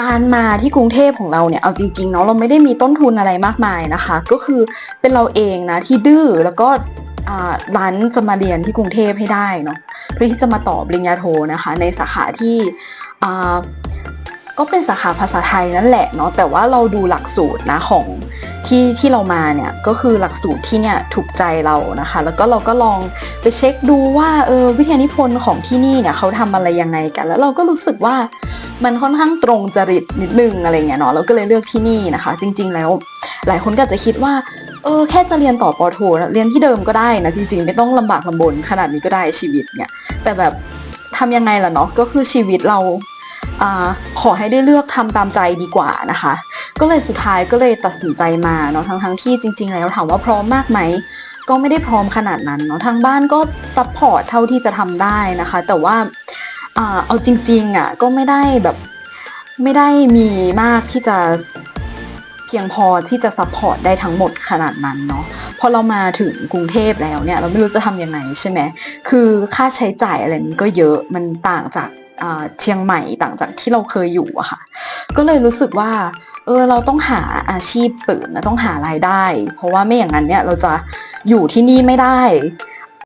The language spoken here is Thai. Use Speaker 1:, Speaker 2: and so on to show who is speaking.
Speaker 1: การมาที่กรุงเทพของเราเนี่ยเอาจริงๆเนาะเราไม่ได้มีต้นทุนอะไรมากมายนะคะ ก็คือเป็นเราเองนะที่ดื้อแล้วก็ร้านจะมาเรียนที่กรุงเทพให้ได้เนาะเพื่อที่จะมาต่อปริญญาโทนะคะ ในสาขาที่ก็เป็นสาขาภาษาไทยนั่นแหละเนาะแต่ว่าเราดูหลักสูตรนะของที่ที่เรามาเนี่ยก็คือหลักสูตรที่เนี่ยถูกใจเรานะคะ แล้วก็เราก็ลองไปเช็คดูว่าเออวิทยานิพนธ์ของที่นี่เนี่ยเขาทำอะไรยังไงกัน แล้วเราก็รู้สึกว่า มันค่อนข้างตรงจริตนิดนึงอะไรเงี้ยเนาะเราก็เลยเลือกที่นี่นะคะ จริง ๆ แล้ว หลายคนก็จะคิดว่าเออแค่จะเรียนต่อปอโทเรียนที่เดิมก็ได้นะจริงๆ ไม่ต้องลำบากลำบนขนาดนี้ก็ได้ชีวิตเนี่ยแต่แบบทำยังไงล่ะเนาะก็คือชีวิตเราอขอให้ได้เลือกทำตามใจดีกว่านะคะ ก็เลยสุดท้ายก็เลยตัดสินใจมาเนาะทั้งทั้งที่จริง ๆ แล้วถามว่าพร้อมมากไหมก็ไม่ได้พร้อมขนาดนั้นเนาะทางบ้านก็ซัพพอร์ตเท่าที่จะทำได้นะคะ แต่ว่า อ่าเอาจริงๆอะก็ไม่ได้แบบไม่ได้มีมากที่จะเพียงพอที่จะซัพพอร์ตได้ทั้งหมดขนาดนั้นเนาะพอเรามาถึงกรุงเทพแล้วเนี่ย เราไม่รู้จะทำยังไงใช่ไหมคือค่าใช้จ่ายอะไรมันก็เยอะมันต่างจากเชียงใหม่ต่างจากที่เราเคยอยู่อะค่ะ ก็เลยรู้สึกว่าเออเราต้องหาอาชีพเสริมนะต้องหารายได้ เพราะว่าไม่อย่างนั้นเนี่ยเราจะอยู่ที่นี่ไม่ได้